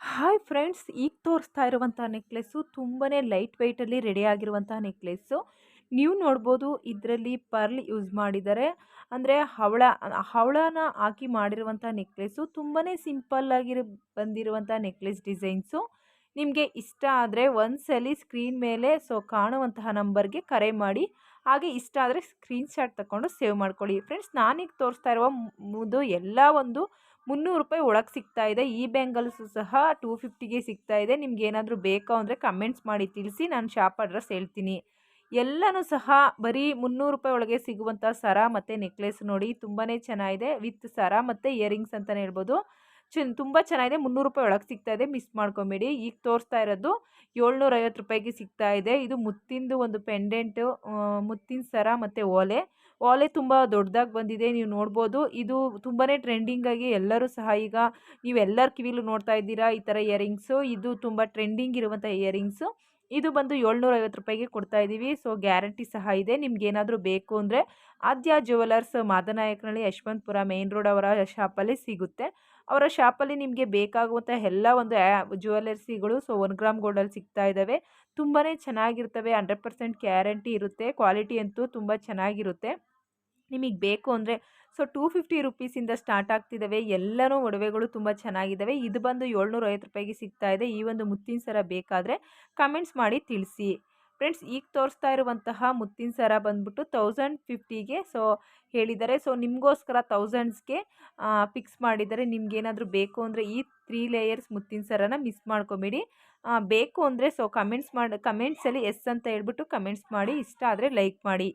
Hi friends, ಈಗ ತೋರಿಸ್ತಾ ಇರುವಂಥ ನೆಕ್ಲೆಸ್ಸು ತುಂಬಾ ಲೈಟ್ ವೆಯ್ಟಲ್ಲಿ ರೆಡಿ ಆಗಿರುವಂಥ ನೆಕ್ಲೆಸ್ಸು. ನೀವು ನೋಡ್ಬೋದು ಇದರಲ್ಲಿ ಪರ್ಲ್ ಯೂಸ್ ಮಾಡಿದ್ದಾರೆ. ಅಂದರೆ ಹವಳ, ಹವಳನ ಹಾಕಿ ಮಾಡಿರುವಂಥ ನೆಕ್ಲೆಸ್ಸು ತುಂಬಾ ಸಿಂಪಲ್ಲಾಗಿರೋ ಬಂದಿರುವಂಥ ನೆಕ್ಲೆಸ್ ಡಿಸೈನ್ಸು. ನಿಮಗೆ ಇಷ್ಟ ಆದರೆ ಒಂದ್ಸಲಿ ಸ್ಕ್ರೀನ್ ಮೇಲೆ ಸೊ ಕಾಣುವಂತಹ ನಂಬರ್ಗೆ ಕರೆ ಮಾಡಿ. ಹಾಗೆ ಇಷ್ಟ ಆದರೆ ಸ್ಕ್ರೀನ್ಶಾಟ್ ತಗೊಂಡು ಸೇವ್ ಮಾಡ್ಕೊಳ್ಳಿ. ಫ್ರೆಂಡ್ಸ್, ನಾನೀಗ ತೋರಿಸ್ತಾ ಇರುವ ಮುದು ಎಲ್ಲ ಒಂದು ಮುನ್ನೂರು ರೂಪಾಯಿ ಒಳಗೆ ಸಿಗ್ತಾ ಇದೆ. ಈ ಬ್ಯಾಂಗಲ್ಸು ಸಹ ಟೂ ಫಿಫ್ಟಿಗೆ ಸಿಗ್ತಾ ಇದೆ. ನಿಮ್ಗೆ ಏನಾದರೂ ಬೇಕು ಅಂದರೆ ಕಮೆಂಟ್ಸ್ ಮಾಡಿ ತಿಳಿಸಿ. ನಾನು ಶಾಪ್ ಅಡ್ರೆಸ್ ಹೇಳ್ತೀನಿ. ಎಲ್ಲನೂ ಸಹ ಬರೀ ಮುನ್ನೂರು ರೂಪಾಯಿ ಒಳಗೆ ಸಿಗುವಂಥ ಸರ ಮತ್ತು ನೆಕ್ಲೆಸ್ ನೋಡಿ ತುಂಬಾ ಚೆನ್ನಾಗಿದೆ. ವಿತ್ ಸರ ಮತ್ತು ಇಯರಿಂಗ್ಸ್ ಅಂತಲೇ ಹೇಳ್ಬೋದು. ಚೆನ್ನ ತುಂಬ ಚೆನ್ನಾಗಿದೆ. ಮುನ್ನೂರು ರೂಪಾಯಿ ಒಳಗೆ ಸಿಗ್ತಾ ಇದೆ. ಮಿಸ್ ಮಾಡ್ಕೊಬೇಡಿ. ಈಗ ತೋರಿಸ್ತಾ ಇರೋದು ಏಳ್ನೂರೈವತ್ತು ರೂಪಾಯಿಗೆ ಸಿಗ್ತಾ ಇದೆ. ಇದು ಮುತ್ತಿಂದು ಒಂದು ಪೆಂಡೆಂಟು ಮುತ್ತಿನ ಸರ ಮತ್ತು ಓಲೆ. ಓಲೆ ತುಂಬ ದೊಡ್ಡದಾಗಿ ಬಂದಿದೆ. ನೀವು ನೋಡ್ಬೋದು. ಇದು ತುಂಬಾ ಟ್ರೆಂಡಿಂಗಾಗಿ ಎಲ್ಲರೂ ಸಹ ಈಗ ನೀವೆಲ್ಲರ ಕಿವಿಲು ನೋಡ್ತಾ ಇದ್ದೀರಾ. ಈ ಥರ ಇಯರಿಂಗ್ಸು. ಇದು ತುಂಬ ಟ್ರೆಂಡಿಂಗ್ ಇರುವಂಥ ಇಯರಿಂಗ್ಸು. ಇದು ಬಂದು ಏಳ್ನೂರೈವತ್ತು ರೂಪಾಯಿಗೆ ಕೊಡ್ತಾ ಇದ್ದೀವಿ. ಸೊ, ಗ್ಯಾರಂಟಿ ಸಹ ಇದೆ. ನಿಮ್ಗೆ ಏನಾದರೂ ಬೇಕು ಅಂದರೆ Adya jewellers Madanayakanahalli Yeshwanthpur main road ಅವರ ಶಾಪಲ್ಲಿ ಸಿಗುತ್ತೆ. ಅವರ ಶಾಪಲ್ಲಿ ನಿಮಗೆ ಬೇಕಾಗುವಂಥ ಎಲ್ಲ ಒಂದು ಜ್ಯುವೆಲರ್ಸಿಗಳು, ಸೊ ಒನ್ ಗ್ರಾಮ್ ಗೋಲ್ಡಲ್ಲಿ ಸಿಗ್ತಾ ಇದ್ದಾವೆ. ತುಂಬಾ ಚೆನ್ನಾಗಿರ್ತವೆ. ಹಂಡ್ರೆಡ್ ಪರ್ಸೆಂಟ್ ಗ್ಯಾರಂಟಿ ಇರುತ್ತೆ. ಕ್ವಾಲಿಟಿ ಅಂತೂ ತುಂಬ ಚೆನ್ನಾಗಿರುತ್ತೆ. ನಿಮಗೆ ಬೇಕು ಅಂದರೆ ಸೊ ಟೂ ಫಿಫ್ಟಿ ರುಪೀಸಿಂದ ಸ್ಟಾರ್ಟ್ ಆಗ್ತಿದ್ದಾವೆ ಎಲ್ಲನೂ ಒಡವೆಗಳು ತುಂಬ ಚೆನ್ನಾಗಿದ್ದಾವೆ ಇದು ಬಂದು ಏಳ್ನೂರ ಐವತ್ತು ರೂಪಾಯಿಗೆ ಸಿಗ್ತಾ ಇದೆ. ಈ ಒಂದು ಮುತ್ತಿನ ಸರ ಬೇಕಾದರೆ ಕಮೆಂಟ್ಸ್ ಮಾಡಿ ತಿಳಿಸಿ. ಫ್ರೆಂಡ್ಸ್ ಈಗ ತೋರಿಸ್ತಾ ಇರುವಂತಹ ಮುತ್ತಿನ ಸರ ಬಂದ್ಬಿಟ್ಟು ತೌಸಂಡ್ ಫಿಫ್ಟಿಗೆ ಸೊ ಹೇಳಿದ್ದಾರೆ. ಸೊ ನಿಮಗೋಸ್ಕರ ತೌಸಂಡ್ಸ್ಗೆ ಫಿಕ್ಸ್ ಮಾಡಿದ್ದಾರೆ ನಿಮ್ಗೇನಾದರೂ ಬೇಕು ಅಂದರೆ ಈ ತ್ರೀ ಲೇಯರ್ಸ್ ಮುತ್ತಿನ ಸರನ ಮಿಸ್ ಮಾಡ್ಕೊಬೇಡಿ. ಬೇಕು ಅಂದರೆ ಸೊ ಕಮೆಂಟ್ಸ್ ಮಾಡಿ ಕಮೆಂಟ್ಸಲ್ಲಿ ಎಸ್ ಅಂತ ಹೇಳ್ಬಿಟ್ಟು ಕಮೆಂಟ್ಸ್ ಮಾಡಿ. ಇಷ್ಟ ಆದರೆ ಲೈಕ್ ಮಾಡಿ.